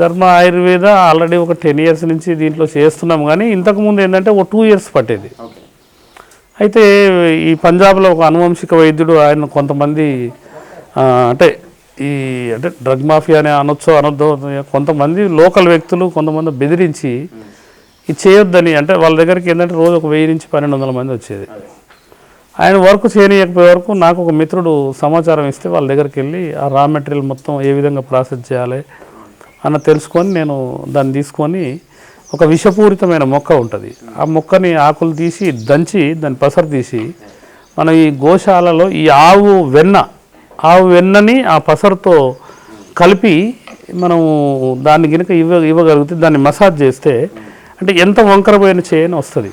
ధర్మ ఆయుర్వేద ఆల్రెడీ ఒక ten years నుంచి దీంట్లో చేస్తున్నాం కానీ ఇంతకుముందు ఏంటంటే ఒక టూ ఇయర్స్ పట్టేది. అయితే ఈ పంజాబ్లో ఒక అనువంశిక వైద్యుడు ఆయన కొంతమంది అంటే ఈ అంటే డ్రగ్ మాఫియా అని అనొచ్చో అనొద్దో కొంతమంది లోకల్ వ్యక్తులు కొంతమంది బెదిరించి ఇది చేయొద్దని అంటే వాళ్ళ దగ్గరికి ఏంటంటే రోజు ఒక వెయ్యి నుంచి పన్నెండు వందల మంది వచ్చేది. ఆయన వర్క్ చేయనీయకపోయే వరకు నాకు ఒక మిత్రుడు సమాచారం ఇస్తే వాళ్ళ దగ్గరికి వెళ్ళి ఆ రా మెటీరియల్ మొత్తం ఏ విధంగా ప్రాసెస్ చేయాలి అన్న తెలుసుకొని నేను దాన్ని తీసుకొని ఒక విషపూరితమైన మొక్క ఉంటుంది. ఆ మొక్కని ఆకులు తీసి దంచి దాన్ని పసరు తీసి మనం ఈ గోశాలలో ఈ ఆవు వెన్న ఆవు వెన్నని ఆ పసరుతో కలిపి మనము దాన్ని గినక ఇవ్వ ఇవ్వగలిగితే దాన్ని మసాజ్ చేస్తే అంటే ఎంత వంకరపోయిన చేయని వస్తుంది.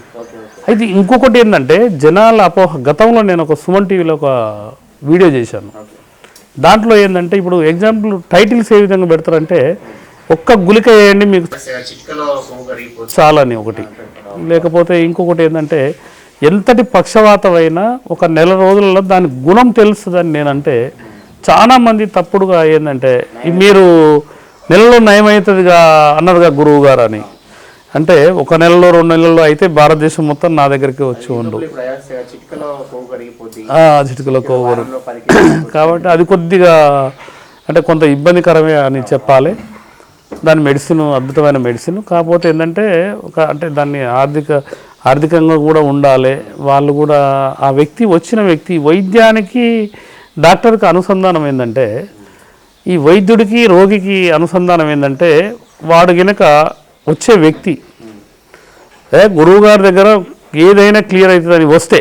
అయితే ఇంకొకటి ఏంటంటే జనాల అపోహ గతంలో నేను ఒక సుమన్ టీవీలో ఒక వీడియో చేశాను. దాంట్లో ఏంటంటే ఇప్పుడు ఎగ్జాంపుల్ టైటిల్స్ ఏ విధంగా పెడతారంటే ఒక్క గులిక వేయండి మీకు చాలని ఒకటి. లేకపోతే ఇంకొకటి ఏంటంటే ఎంతటి పక్షవాతమైనా ఒక నెల రోజులలో దాని గుణం తెలుస్తుందని నేనంటే చాలామంది తప్పుడుగా ఏంటంటే మీరు నెలలో నయమవుతుందిగా అన్నారుగా గురువు గారు అని. అంటే ఒక నెలలో రెండు నెలల్లో అయితే భారతదేశం మొత్తం నా దగ్గరికి వచ్చి ఉండు. చిట్కలో కోవరు కాబట్టి అది కొద్దిగా అంటే కొంత ఇబ్బందికరమే అని చెప్పాలి. దాని మెడిసిన్ అద్భుతమైన మెడిసిన్. కాకపోతే ఏంటంటే ఒక అంటే దాన్ని ఆర్థిక ఆర్థికంగా కూడా ఉండాలి. వాళ్ళు కూడా ఆ వ్యక్తి వచ్చిన వ్యక్తి వైద్యానికి డాక్టర్కి అనుసంధానం ఏంటంటే ఈ వైద్యుడికి రోగికి అనుసంధానం ఏంటంటే వాడు గినక వచ్చే వ్యక్తి గురువు గారి దగ్గర ఏదైనా క్లియర్ అవుతుంది అది వస్తే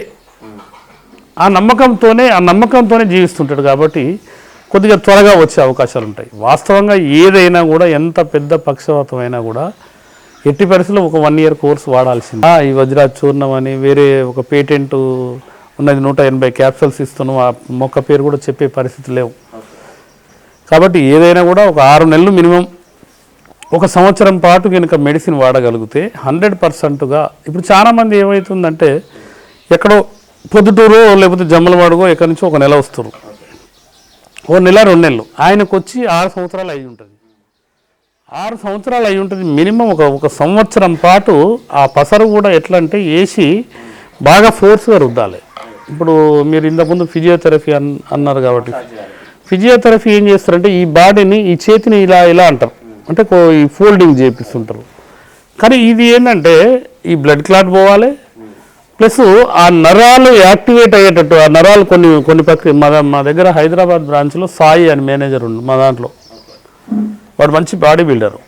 ఆ నమ్మకంతోనే ఆ నమ్మకంతోనే జీవిస్తుంటాడు కాబట్టి కొద్దిగా త్వరగా వచ్చే అవకాశాలు ఉంటాయి. వాస్తవంగా ఏదైనా కూడా ఎంత పెద్ద పక్షవాతమైనా కూడా ఎట్టి పరిస్థితుల్లో ఒక వన్ ఇయర్ కోర్స్ వాడాల్సింది. ఈ వజ్రాజ్ చూర్ణం అని వేరే ఒక పేటెంట్ ఉన్నది నూట ఎనభై క్యాప్సల్స్ ఇస్తున్నాం ఆ మొక్క పేరు కూడా చెప్పే పరిస్థితి లేవు. కాబట్టి ఏదైనా కూడా ఒక ఆరు నెలలు మినిమం ఒక సంవత్సరం పాటు కనుక మెడిసిన్ వాడగలిగితే హండ్రెడ్ పర్సెంట్గా ఇప్పుడు చాలామంది ఏమవుతుందంటే ఎక్కడో పొద్దుటూరు లేకపోతే జమ్మలవాడుగో ఎక్కడి నుంచో ఒక నెల వస్తారు. ఓ నెల రెండు నెలలు. ఆయనకు వచ్చి ఆరు సంవత్సరాలు అయి ఉంటుంది. ఆరు సంవత్సరాలు అయి ఉంటుంది మినిమం ఒక ఒక సంవత్సరం పాటు ఆ పసరు కూడా ఎట్లా అంటే వేసి బాగా ఫోర్స్గా రుద్దాలి. ఇప్పుడు మీరు ఇంతకుముందు ఫిజియోథెరపీ అన్ అన్నారు కాబట్టి. ఫిజియోథెరపీ ఏం చేస్తారంటే ఈ బాడీని ఈ చేతిని ఇలా ఇలా అంటారు. అంటే కో- ఈ ఫోల్డింగ్ చేపిస్తుంటారు. కానీ ఇది ఏంటంటే ఈ బ్లడ్ క్లాట్ పోవాలి ప్లస్ ఆ నరాలు యాక్టివేట్ అయ్యేటట్టు ఆ నరాలు కొన్ని కొన్ని ప్రక్రియ మా మా దగ్గర హైదరాబాద్ బ్రాంచ్లో సాయి అని మేనేజర్ ఉండు మా దాంట్లో. వాడు మంచి బాడీ బిల్డరు.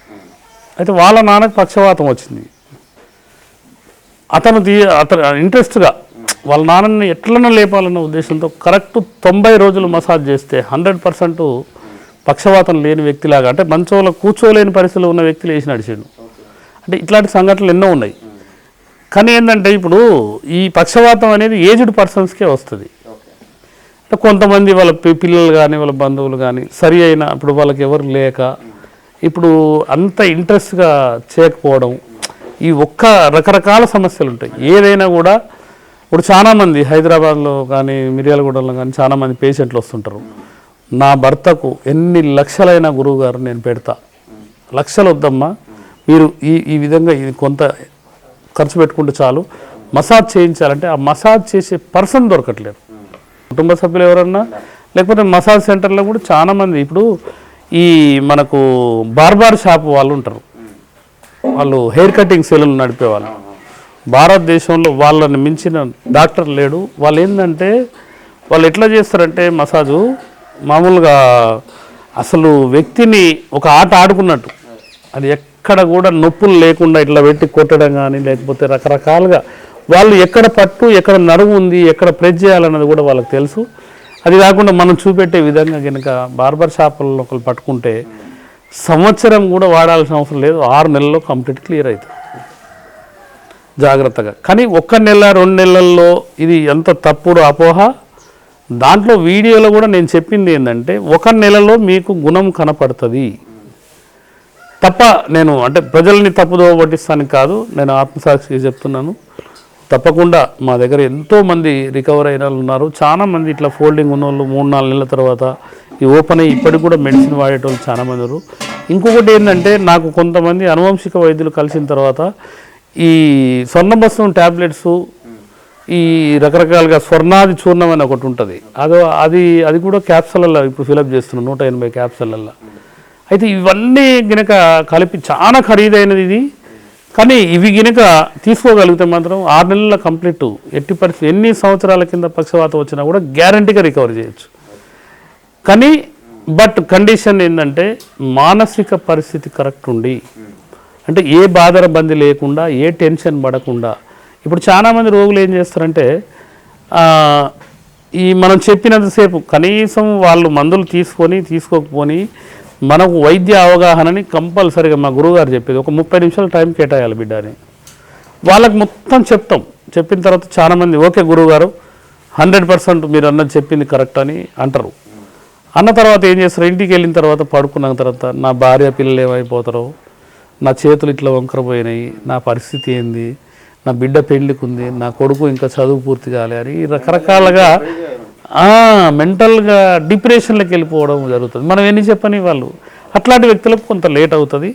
అయితే వాళ్ళ నాన్నకు పక్షవాతం వచ్చింది. అతను తీ అతను ఇంట్రెస్ట్గా వాళ్ళ నాన్నని ఎట్లన్నా లేపాలన్న ఉద్దేశంతో కరెక్ట్ తొంభై రోజులు మసాజ్ చేస్తే హండ్రెడ్ పర్సెంట్ పక్షవాతం లేని వ్యక్తిలాగా అంటే మంచంలో కూర్చోలేని పరిస్థితిలో ఉన్న వ్యక్తులు వేసి నడిచిండు. అంటే ఇట్లాంటి సంఘటనలు ఎన్నో ఉన్నాయి. కానీ ఏంటంటే ఇప్పుడు ఈ పక్షవాతం అనేది ఏజ్డ్ పర్సన్స్కే వస్తుంది. అంటే కొంతమంది వాళ్ళ పిల్లలు కానీ వాళ్ళ బంధువులు కానీ సరి అయిన ఇప్పుడు వాళ్ళకి ఎవరు లేక ఇప్పుడు అంత ఇంట్రెస్ట్గా చేయకపోవడం ఈ ఒక్క రకరకాల సమస్యలు ఉంటాయి. ఏదైనా కూడా ఇప్పుడు చాలామంది హైదరాబాద్లో కానీ మిర్యాలగూడలో కానీ చాలామంది పేషెంట్లు వస్తుంటారు. నా భర్తకు ఎన్ని లక్షలైన గురువు గారు నేను పెడతా. లక్షలు వద్దమ్మా. మీరు ఈ ఈ విధంగా ఇది కొంత ఖర్చు పెట్టుకుంటే చాలు. మసాజ్ చేయించాలంటే ఆ మసాజ్ చేసే పర్సన్ దొరకట్లేదు. కుటుంబ సభ్యులు ఎవరన్నా? లేకపోతే మసాజ్ సెంటర్లో కూడా చాలామంది ఇప్పుడు ఈ మనకు బార్బార్ షాప్ వాళ్ళు ఉంటారు. వాళ్ళు హెయిర్ కటింగ్ సెలూన్ నడిపేవాళ్ళు. భారతదేశంలో వాళ్ళని మించిన డాక్టర్ లేడు. వాళ్ళు ఏంటంటే వాళ్ళు ఎట్లా చేస్తారంటే మసాజు మామూలుగా అసలు వ్యక్తిని ఒక ఆట ఆడుకున్నట్టు. అది ఎక్కడ కూడా నొప్పులు లేకుండా ఇట్లా పెట్టి కొట్టడం కానీ లేకపోతే రకరకాలుగా వాళ్ళు ఎక్కడ పట్టు ఎక్కడ నడుము ఉంది ఎక్కడ ప్రెస్ చేయాలన్నది కూడా వాళ్ళకి తెలుసు. అది కాకుండా మనం చూపెట్టే విధంగా కనుక బార్బర్ షాపుల్లో ఒకరు పట్టుకుంటే సంవత్సరం కూడా వాడాల్సిన అవసరం లేదు. ఆరు నెలల్లో కంప్లీట్ క్లియర్ అవుతుంది జాగ్రత్తగా. కానీ ఒక్క నెల రెండు నెలల్లో ఇది ఎంత తప్పుడు అపోహ? దాంట్లో వీడియోలో కూడా నేను చెప్పింది ఏంటంటే ఒక నెలలో మీకు గుణం కనపడుతుంది. తప్ప నేను అంటే ప్రజల్ని తప్పుదోవ పట్టిస్తానికి కాదు నేను ఆత్మసాక్షిగా చెప్తున్నాను. తప్పకుండా మా దగ్గర ఎంతోమంది రికవర్ అయిన వాళ్ళు ఉన్నారు. చాలా మంది ఇట్లా ఫోల్డింగ్ ఉన్న వాళ్ళు మూడు నాలుగు నెలల తర్వాత ఈ ఓపెన్ అయ్యి ఇప్పటికి కూడా మెడిసిన్ వాడేటోళ్ళు చాలామంది ఉన్నారు. ఇంకొకటి ఏంటంటే నాకు కొంతమంది అనువంశిక వైద్యులు కలిసిన తర్వాత ఈ స్వర్ణభస్వం ట్యాబ్లెట్స్ ఈ రకరకాలుగా స్వర్ణాది చూర్ణం అని ఒకటి ఉంటుంది. అదో అది అది కూడా క్యాప్సూలలో ఇప్పుడు ఫిలప్ చేస్తున్నాం నూట ఎనభై క్యాప్సలల్లో. అయితే ఇవన్నీ గినక కలిపి చాలా ఖరీదైనది ఇది. కానీ ఇవి గినక తీసుకోగలిగితే మాత్రం ఆరు నెలల కంప్లీట్. ఎట్టి పరిస్థితి ఎన్ని సంవత్సరాల కింద పక్షవాతం వచ్చినా కూడా గ్యారంటీగా రికవర్ చేయొచ్చు. కానీ బట్ కండిషన్ ఏంటంటే మానసిక పరిస్థితి కరెక్ట్ ఉండి అంటే ఏ బాధరబంది లేకుండా ఏ టెన్షన్ పడకుండా ఇప్పుడు చాలామంది రోగులు ఏం చేస్తారంటే ఈ మనం చెప్పినంతసేపు కనీసం వాళ్ళు మందులు తీసుకొని తీసుకోకపోని మనకు వైద్య అవగాహనని కంపల్సరిగా మా గురువుగారు చెప్పేది. ఒక ముప్పై నిమిషాలు టైం కేటాయాలి బిడ్డ అని. వాళ్ళకి మొత్తం చెప్తాం. చెప్పిన తర్వాత చాలామంది ఓకే గురువుగారు హండ్రెడ్ పర్సెంట్ మీరు అన్నది చెప్పింది కరెక్ట్ అని అంటారు. అన్న తర్వాత ఏం చేస్తారు? ఇంటికి వెళ్ళిన తర్వాత పడుకున్న తర్వాత నా భార్య పిల్లలు ఏమైపోతారో నా చేతులు ఇట్లా వంకరపోయినాయి నా పరిస్థితి ఏంది నా బిడ్డ పెళ్ళికి ఉంది నా కొడుకు ఇంకా చదువు పూర్తి కాలే అని రకరకాలుగా మెంటల్గా డిప్రెషన్లోకి వెళ్ళిపోవడం జరుగుతుంది. మనం ఎన్ని చెప్పని వాళ్ళు అట్లాంటి వ్యక్తులకు కొంత లేట్ అవుతుంది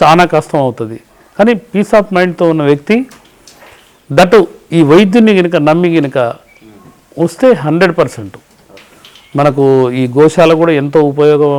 చాలా కష్టం అవుతుంది. కానీ పీస్ ఆఫ్ మైండ్తో ఉన్న వ్యక్తి దట్ ఈ వైద్యుని కనుక నమ్మి కనుక వస్తే హండ్రెడ్ పర్సెంట్. మనకు ఈ గోశాల కూడా ఎంతో ఉపయోగం